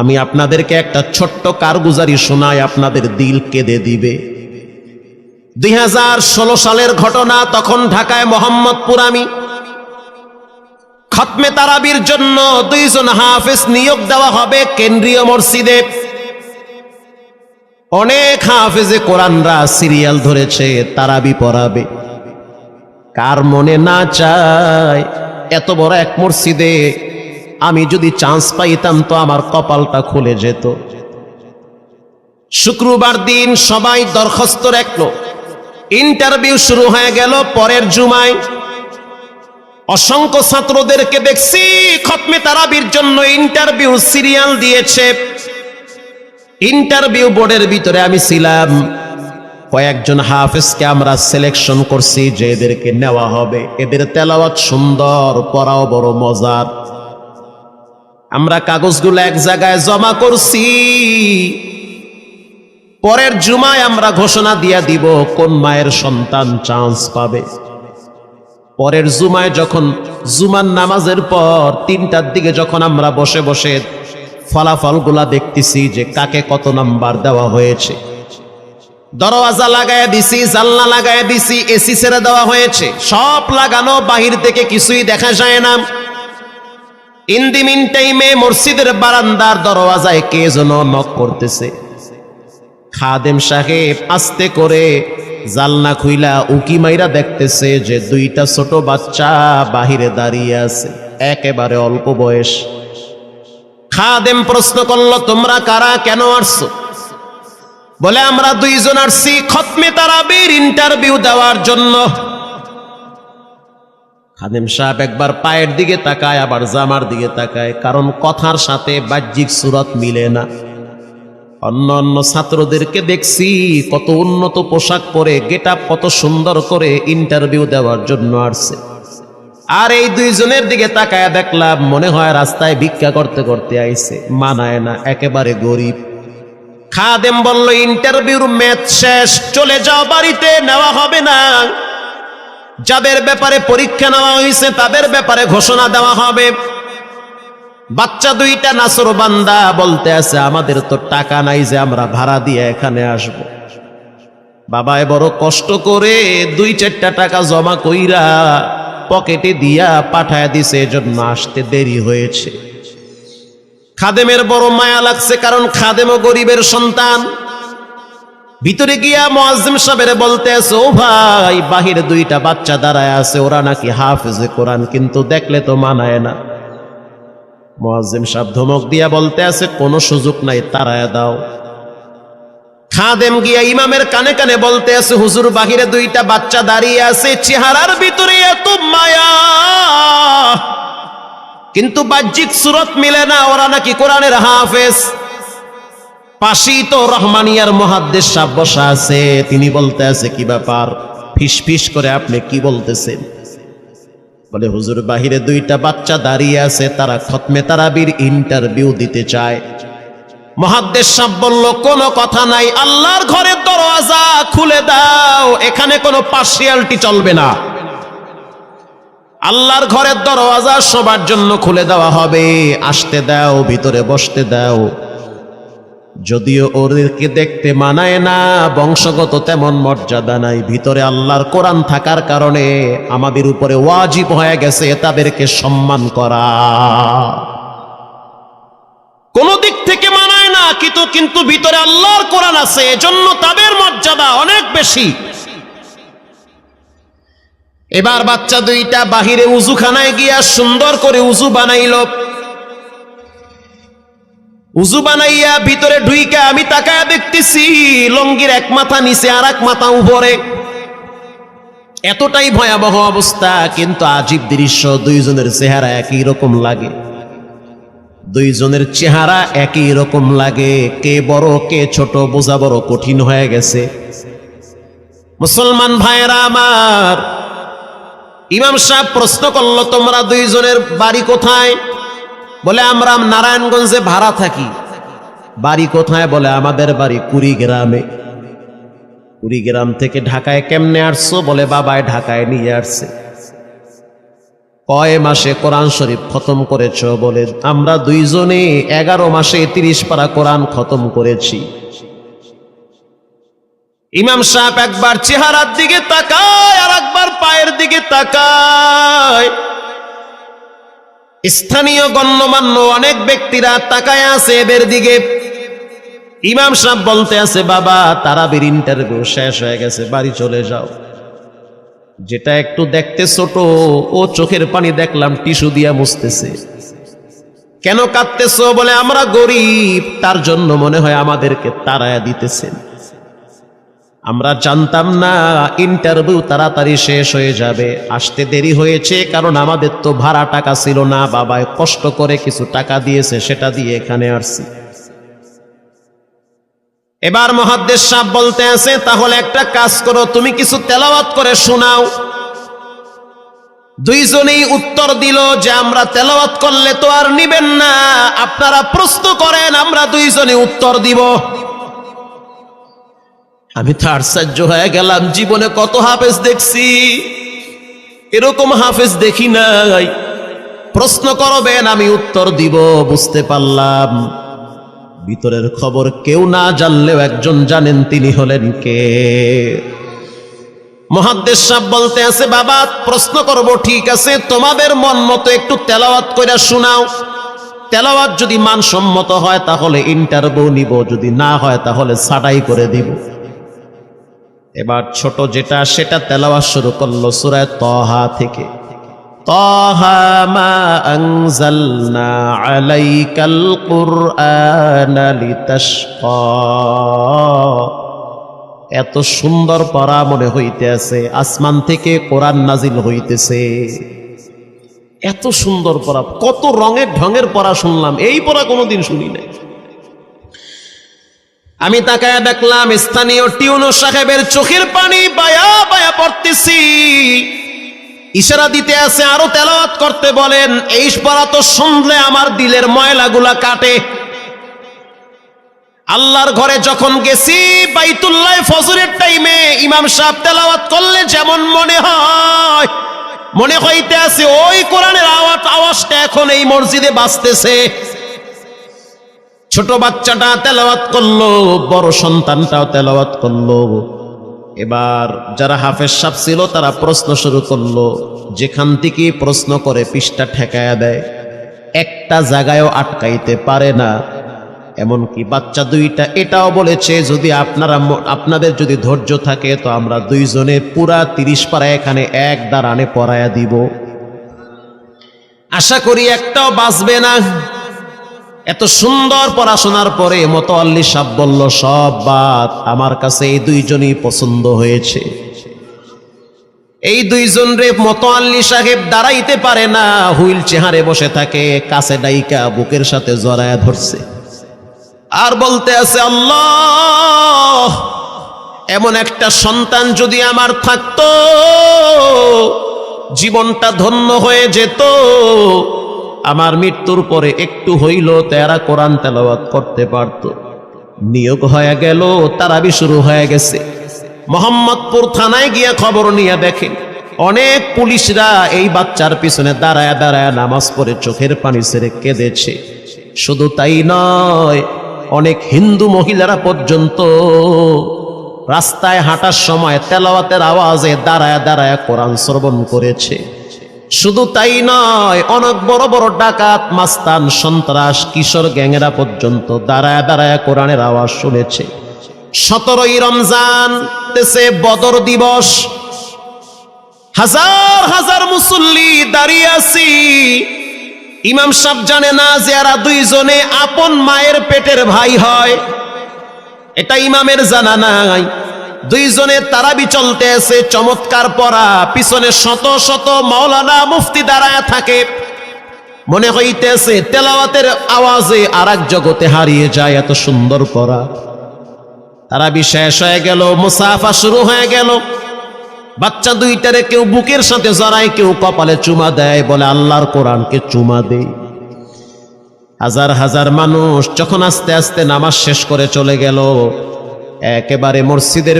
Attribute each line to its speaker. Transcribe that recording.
Speaker 1: আমি আপনাদেরকে একটা ছোট্ট কারগুজারি শোনায়, আপনাদের দিল কেঁদে দিবে। দুই হাজার ষোলো সালের ঘটনা, তখন ঢাকায় মোহাম্মদপুর আমি। খতমে তারাবির জন্য দুইজন হাফেজ নিয়োগ দেওয়া হবে কেন্দ্রীয় মসজিদে। অনেক হাফেজে কোরআনরা সিরিয়াল ধরেছে, তারাবি পড়াবে। কার মনে না চায়, এত বড় এক মসজিদে আমি যদি চান্স পাইতাম তো আমার কপালটা খুলে যেত। শুক্রবার দিন সবাই দরখাস্ত রাখল। ইন্টারভিউ শুরু হয়ে গেল, পরের জুমায় অসংখ্য ছাত্রদেরকে দেখছি, খতমে তারাবির জন্য ইন্টারভিউ সিরিয়াল দিয়েছে। ইন্টারভিউ বোর্ডের ভিতরে আমি ছিলাম। কয়েকজন হাফেজকে আমরা সিলেকশন করছি, যে এদেরকে নেওয়া হবে। এদের তেলাওয়াত সুন্দর, পড়াও বড় মজার। আমরা কাগজগুলো এক জায়গায় জমা করছি। পরের জুমায় আমরা ঘোষণা দিয়া দিব কোন মায়ের সন্তান চান্স পাবে। পরের জুমায় যখন জুমার নামাজের পর তিনটার দিকে যখন আমরা বসে বসে ফলাফলগুলা দেখতেছি যে কাকে কত নাম্বার দেওয়া হয়েছে। দরওয়াজা লাগায় দিছি জালনা লাগায় দিছি, এসি ছেড়ে দেওয়া হয়েছে। সব লাগানো, বাহির থেকে কিছুই দেখা যায় না। ইন্দি মিন টাইমে মসজিদের বারান্দার দরওয়াজায় কে যেন নক করতেছে। খাদেম সাহেব আস্তে করে জালনা খুইলা উকি মাইরা দেখতেছে যে দুইটা ছোট বাচ্চা বাহিরে দাঁড়িয়ে আছে, একেবারে অল্প বয়স। খাদেম প্রশ্ন করল, তোমরা কারা? কেন আসছো? বলে, আমরা দুইজন আসছি খতমে তারাবির ইন্টারভিউ দেওয়ার জন্য। খাদেম সাহেব একবার পায়ের দিকে তাকায়, আবার জামার দিকে তাকায়। কারণ কথার সাথে বাহ্যিক সুরত মিলে না। অন্য অন্য ছাত্রদেরকে দেখছি কত উন্নত পোশাক পরে গেট কত সুন্দর করে ইন্টারভিউ দেওয়ার জন্য আসছে। আর এই দুইজনের দিকে তাকায় দেখলাম, মনে হয় রাস্তায় ভিক্ষা করতে করতে আইছে। মানায় না, একেবারে গরিব। খাদেম বলল, ইন্টারভিউর ম্যাচ শেষ, চলে যাও, বাড়িতে, নেওয়া হবে না। যাদের ব্যাপারে পরীক্ষা নেওয়া হয়েছে, তাদের ব্যাপারে ঘোষণা দেওয়া হবে। বাচ্চা দুইটা নাসর বান্দা বলতে আছে, আমাদের তো টাকা নাই যে আমরা ভাড়া দিয়ে এখানে আসব। বাবায় বড় কষ্ট করে দুই চারটা টাকা জমা কইরা পকেটে দিয়া পাঠায় দিছে, এজন্য আসতে দেরি হয়েছে। খাদেমের বড় মায়া লাগছে, কারণ খাদেমও গরিবের সন্তান। ভিতরে গিয়া মোয়াজ্জিম সাহেবের বলতে আছে ও ভাই, বাহিরে দুইটা বাচ্চা দাঁড়ায় আছে, ওরা নাকি হাফেজে কোরআন, কিন্তু দেখলে তো মানায় না। মোয়াজ্জিম সাহেব ধমক দিয়া বলতে আছে কোনো সুযোগ নাই, তারায় দাও। খাদেম গিয়া ইমামের কানে কানে বলতে আছে হুজুর, বাহিরে দুইটা বাচ্চা দাঁড়িয়ে আছে, চেহারার ভিতরে এত মায়া। কিন্তু বাহ্যিক সুরত মিলে না, ওরা নাকি কোরআনের হাফেজ। পাশেই তো রহমানিয়ার মহাদ্দেশ সাহ আছে। তিনি বলতে আছে, কি ব্যাপার? ফিস ফিস করে আপনি কি বলতেছেন? বলে, হুজুর, বাহিরে দুইটা বাচ্চা দাঁড়িয়ে আছে, তারা খতমে তারাবির ইন্টারভিউ দিতে চায়। মহাদ্দেশ সাহ বলল, কোনো কথা নাই, আল্লাহর ঘরের দরওয়াজা খুলে দাও, এখানে কোনো পার্সিয়ালটি চলবে না। আল্লাহর ঘরের দরওয়াজা সবার জন্য খুলে দেওয়া হবে, আসতে দাও, ভিতরে বসতে দাও। যদিও ওদেরকে দেখতে মানায় না, বংশগত তেমন মর্যাদা নাই। ভিতরে আল্লাহর কোরআন থাকার কারণে আমাদের উপরে ওয়াজিব হয়ে গেছে তাদেরকে সম্মান করা। কোন দিক থেকে মানায় না, কিন্তু কিন্তু ভিতরে আল্লাহর কোরআন আছে, এজন্য তাদের মর্যাদা অনেক বেশি। এবার বাচ্চা দুইটা বাহিরে উজুখানায় গিয়া সুন্দর করে উজু বানাইল। উজু বানাইয়া ভিতরে ঢুইকা আমি তাকায়া দেখতেছি, লঙ্গির এক মাথা নিচে আর এক মাথা উপরে। এতটাই ভয়াবহ অবস্থা, কিন্তু আজীব দৃশ্য, দুইজনের চেহারা একই রকম লাগে। দুইজনের চেহারা একই রকম লাগে, কে বড়, কে ছোট, বোঝা বড় কঠিন হয়ে গেছে। মুসলমান ভাইয়েরা আমার, ইমাম সাহেব প্রশ্ন করল, তোমরা দুইজনের বাড়ি কোথায়? বলে, আমরা নারায়ণগঞ্জে ভাড়া থাকি। বাড়ি কোথায় বলে, আমাদের বাড়ি কুড়িগ্রামে। কুড়িগ্রাম থেকে ঢাকায় কেমনে আসছো বলে বাবায় ঢাকায় নিয়ে আসছে। কয় মাসে কোরআন শরীফ খতম করেছ বলে, আমরা দুইজনে এগারো মাসে তিরিশ পারা কোরআন খতম করেছি। ইমাম সাহেব একবার চেহারার দিকে তাকায় আর একবার পায়ের দিকে তাকায়। স্থানীয় গণ্যমান্য অনেক ব্যক্তিরা তাকায় আছে এদের দিকে। ইমাম সাহেব বলতে আছে, বাবা, তারাবির ইন্টারভিউ শেষ হয়ে গেছে, বাড়ি চলে যাও। যেটা একটু দেখতে ছোট, ও চোখের পানি দেখলাম টিস্যু দিয়া মুছতেছে। কেন কাঁদতেছ বলে আমরা গরিব, তার জন্য মনে হয় আমাদেরকে তারায়া দিতেছেন। আমরা জানতাম না ইন্টারভিউ তাড়াতাড়ি শেষ হয়ে যাবে। আসতে দেরি হয়েছে, কারণ আমাদের তো ভাড়া টাকা ছিল না বাবায় কষ্ট করে কিছু টাকা দিয়েছে, সেটা দিয়ে এখানে আসছি। এবার মহাদ্দেশ সাহেব বলতে আছে, তাহলে একটা কাজ করো, তুমি কিছু তেলাওয়াত করে শোনাও। দুইজনেই উত্তর দিল যে আমরা তেলাওয়াত করলে তো আর নিবেন না, আপনারা প্রশ্ন করেন, আমরা দুইজনে উত্তর দিব। আমি তো আশ্চর্য হয়ে গেলাম, জীবনে কত হাফেজ দেখছি। এরকম হাফেজ দেখি নাই। প্রশ্ন করবেন, আমি উত্তর দিব, বুঝতে পারলাম। ভিতরের খবর কেউ না জানলেও একজন জানেন তিনি হলেন কে। মহাদ্দেশ সাহেব বলতে আছে, বাবা, প্রশ্ন করব, ঠিক আছে, তোমাদের মন মতো একটু তেলাওয়াত করে শোনাও। তেলাওয়াত যদি মানসম্মত হয়, তাহলে ইন্টারভিউ নিব, যদি না হয়, তাহলে ছাটাই করে দিব। এবার ছোট যেটা, সেটা তেলাওয়াত শুরু করল সুরায় তহা থেকে। এত সুন্দর পড়া মনে হইতেছে, আসমান থেকে কোরআন নাজিল হইতেছে। এত সুন্দর পড়া, কত রঙের ঢঙের পড়া শুনলাম, এই পড়া কোনোদিন শুনি নাই। আমি তাকায় দেখলাম স্থানীয় টিউনো সাহেবের চোখের পানি বায়া বায়া পড়তেছি। ইশারা দিতে আছে, আরও তেলাওয়াত করতে বলেন, এই পড়া তো শুনলে আমার দিলের ময়লাগুলা কাটে। আল্লাহর ঘরে যখন গেছি, বাইতুল্লাহ ফজরের টাইমে ইমাম সাহেব তেলাওয়াত করলে যেমন মনে হয়, মনে হইতে আছে, ওই কোরআনের আওয়াজ, আওয়াজটা এখন এই মসজিদে বাজতেছে। ছোট বাচ্চাটা তেলাওয়াত করল, বড় সন্তানটাও তেলাওয়াত করল। এবার যারা হাফেজ সাপ ছিল, তারা প্রশ্ন শুরু করল, যেখান থেকে প্রশ্ন করে পৃষ্ঠা ঠেকায়া দেয়, একটা জায়গায়ও আটকাইতে পারে না। এমনকি বাচ্চা দুইটা এটাও বলেছে, যদি আপনারা আপনাদের যদি ধৈর্য থাকে, তো আমরা দুইজনে পুরা তিরিশ পারা এখানে এক দাঁড়ানে পড়ায়া দিব। আশা করি একটাও বাঁচবে না। এত সুন্দর পড়াশোনার পরে মতো আল্লি সাহ বলল, সব বাদ, আমার কাছে এই দুইজনই পছন্দ হয়েছে। এই দুইজন রে মতো আল্লি সাহেব দাঁড়াইতে পারে না, হুইল চেহারে বসে থাকে, কাছে ডাইকা বুকের সাথে জড়ায় ধরছে। আর বলতে আছে, আল্লাহ, এমন একটা সন্তান যদি আমার থাকতো, জীবনটা ধন্য হয়ে যেত আমার মৃত্যুর পরে একটু হইল তেরা কোরআন তেলাওয়াত করতে পারত। নিয়োগ হয়ে গেল, তারাবি শুরু হয়ে গেছে। মোহাম্মদপুর থানায় গিয়ে খবর নিয়ে দেখে, অনেক পুলিশরা এই বাচ্চার পিছনে দাঁড়ায় দাঁড়ায় নামাজ পড়ে চোখের পানি ছেড়ে কেঁদেছে। শুধু তাই নয়, অনেক হিন্দু মহিলারা পর্যন্ত রাস্তায় হাঁটার সময় তেলাওয়াতের আওয়াজে দাঁড়ায় দাঁড়ায় কোরআন শ্রবণ করেছে। শুধু তাই নয়, অনেক বড় বড় ডাকাত, মাস্তান, সন্ত্রাস, কিশোর গ্যাংরা পর্যন্ত দাঁড়ায় দাঁড়ায় কোরআনের আওয়াজ শুনেছে। সতেরোই রমজান, দেশে বদর দিবস। হাজার হাজার মুসল্লি দাঁড়িয়ে আছি। ইমাম সাহেব জানে না যে এরা দুইজনে আপন মায়ের পেটের ভাই হয়। এটা ইমামের জানা নাই। দুইজনে তারাবি চলতে আছে চমৎকার পড়া। পিছনে শত শত মাওলানা মুফতি দাঁড়ায় থাকে। মনে হইতেছে তেলাওয়াতের আওয়াজে আর জগতে হারিয়ে যায় এত সুন্দর পড়া। তারাবি শেষ হয়ে গেল, মুসাফা শুরু হয়ে গেল। বাচ্চা দুইটারে কেউ বুকের সাথে জড়ায়, কেউ কপালে চুমা দেয়, বলে আল্লাহর কোরআনকে চুমা দেয় হাজার হাজার মানুষ যখন আস্তে আস্তে নামাজ শেষ করে চলে গেল, একেবারে মসজিদের